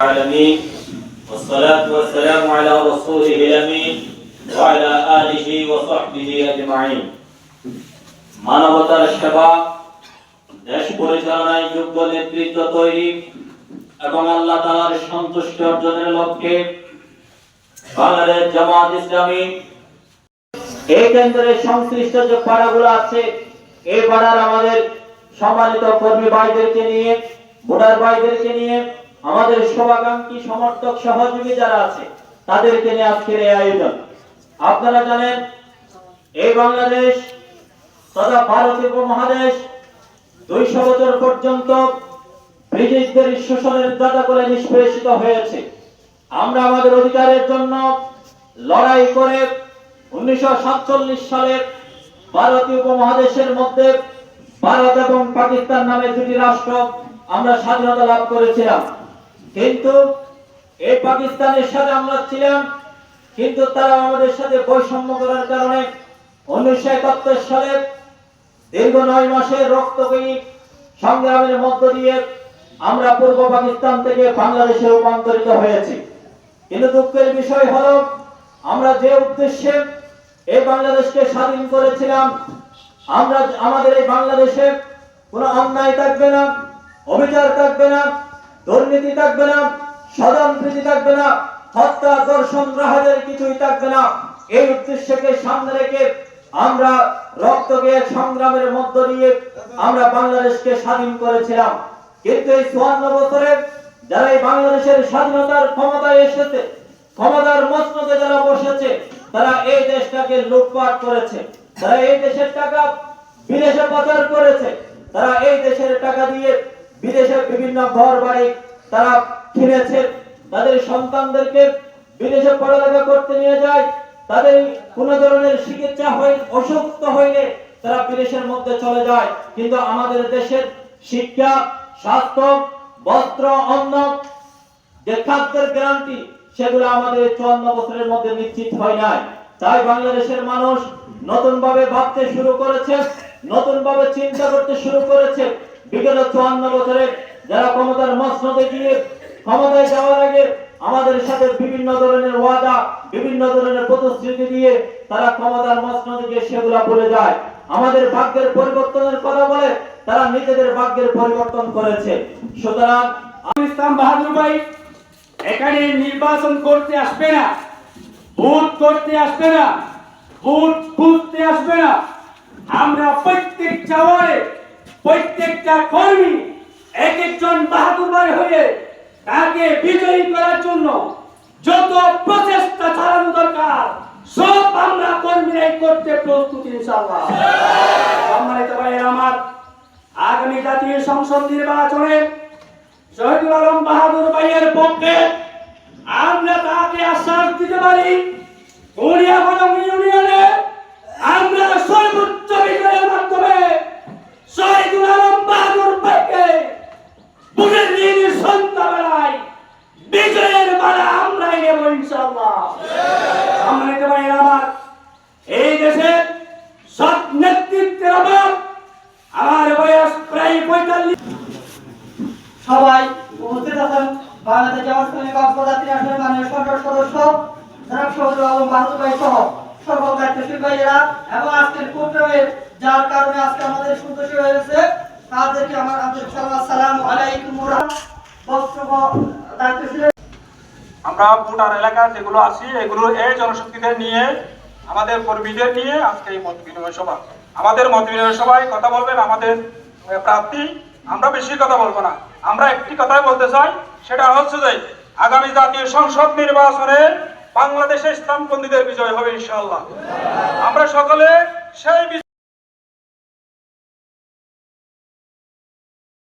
العالمين والصلاة والسلام على رسوله الأمين وعلى آله وصحبه أجمعين মানবতার সেবা দেশ পরিচালনায় যোগ্য নেতৃত্ব তৈরি এবং আল্লাহ তাআলার সন্তুষ্টি অর্জনের লক্ষ্যে বাংলাদেশ জামাত ইসলামী এই কেন্দ্রের সংশ্লিষ্ট যে পাড়াগুলো আছে এই পাড়ার আমাদের সম্মানিত কর্মী ভাইদেরকে নিয়ে ভোটার ভাইদেরকে নিয়ে আমাদের শুভাকাঙ্ক্ষী সমর্থক সহযোগী যারা আছে, তাদেরকে নিয়ে আজকের এই আয়োজন। আপনারা জানেন, এই বাংলাদেশ তথা ভারতীয় উপমহাদেশ দুইশো বছর পর্যন্ত ব্রিটিশদের শোষণের দাদা বলে নিষ্পেষিত হয়েছে। আমরা আমাদের অধিকারের জন্য লড়াই করে উনিশশো সাতচল্লিশ সালে ভারতীয় উপমহাদেশের মধ্যে ভারত এবং পাকিস্তান নামে দুটি রাষ্ট্র আমরা স্বাধীনতা লাভ করেছিলাম। কিন্তু এই পাকিস্তানের সাথে আমরা ছিলাম, কিন্তু তারা আমাদের সাথে বৈষম্য করার কারণে উনিশশো একাত্তর সালে দীর্ঘ নয় মাসের রক্তকয়ী সংগ্রামের মধ্য দিয়ে আমরা পূর্ব পাকিস্তান থেকে বাংলাদেশে রূপান্তরিত হয়েছি। কিন্তু দুঃখের বিষয় হলো, আমরা যে উদ্দেশ্যে এই বাংলাদেশকে স্বাধীন করেছিলাম, আমরা আমাদের এই বাংলাদেশে কোনো অন্যায় থাকবে না, অবিচার থাকবে না দুর্নীতি থাকবে না স্বজনপ্রীতি থাকবে না, হত্যা দর্শন রাহাদের কিছুই থাকবে না। এই উদ্দেশ্যকে সামনে রেখে আমরা রক্তকে সংগ্রামের মধ্য দিয়ে আমরা বাংলাদেশকে স্বাধীন করেছিলাম। কিন্তু এই চুয়ান্ন বছরে যারা এই বাংলাদেশের স্বাধীনতার ক্ষমতায় এসেছে, ক্ষমতার মসনদে যারা বসেছে, তারা এই দেশটাকে লুটপাট করেছে। তারা এই দেশের টাকা বিদেশে পাচার করেছে। তারা এই দেশের টাকা দিয়ে বিদেশে বিভিন্ন ঘর বাড়ি তারা কিনেছে, তাদের সন্তানদেরকে বিদেশে পড়ালেখা করতে নিয়ে যায়, তাদের কোন ধরনের চিকিৎসা হয় অসুস্থ হইলে তারা বিদেশের মধ্যে চলে যায়। কিন্তু আমাদের দেশের শিক্ষা, স্বাস্থ্য, বস্ত্র, অন্ন যে খাদ্যের গ্যারান্টি সেগুলো আমাদের চুয়ান্ন বছরের মধ্যে নিশ্চিত হয় নাই। তাই বাংলাদেশের মানুষ নতুন ভাবে ভাবতে শুরু করেছে নতুন ভাবে চিন্তা করতে শুরু করেছে বিগত চুয়ান্ন বছরে যারা ক্ষমতার মসনদে গিয়ে ক্ষমতায় যাওয়ার আগে আমাদের সাথে বিভিন্ন ধরনের ওয়াদা, বিভিন্ন ধরনের প্রতিশ্রুতি দিয়ে তারা ক্ষমতার মসনদে গিয়ে সেগুলা বলে যায়। আমাদের ভাগ্যের পরিবর্তনের কথা বলে তারা নিজেদের ভাগ্যের পরিবর্তন করেছে। সুতরাং ইসলাম বাহাদুর ভাই, এখানে নির্বাচন করতে আসবে না, ভোট করতে আসবে না, ভোট খুঁজতে আসবে না। আমরা প্রত্যেক ওয়ার্ডে প্রত্যেকটা কর্মী এক একজন বাহাদুর ভাই হয়ে তাকে বিজয়ী করার জন্য যত প্রচেষ্টা চালানো দরকার, সব আমরা কর্মীরাই করতে প্রস্তুত ইনশাআল্লাহ। আমার আগামী জাতীয় সংসদ নির্বাচনে শহীদুল আলম বাহাদুর ভাইয়ের পক্ষে আমরা তাকে আশ্বাস দিতে পারি বাংলাদেশ কক্সবাজার মাননীয় সদস্য জনাব আলম ভাই সহ সকল দায়িত্বশীল ভাইয়েরা এবং আজকের যার কারণে আজকে আমাদের হয়েছে তাদেরকে আমার সালাম আলাইকুম দায়িত্বশীল আমরা ভোটার এলাকা যেগুলো আছি, এগুলো এই জনশক্তিদের নিয়ে, আমাদের কর্মীদের নিয়ে আজকে এই মত বিনিময় সভা। আমাদের মত বিনিময় সভায় কথা বলবেন আমাদের প্রার্থী, আমরা বেশি কথা বলব না। আমরা একটি কথাই বলতে চাই, সেটা হচ্ছে যে আগামী জাতীয় সংসদ নির্বাচনে বাংলাদেশে ইসলামপন্থীদের বিজয় হবে ইনশাআল্লাহ। আমরা সকলে সেই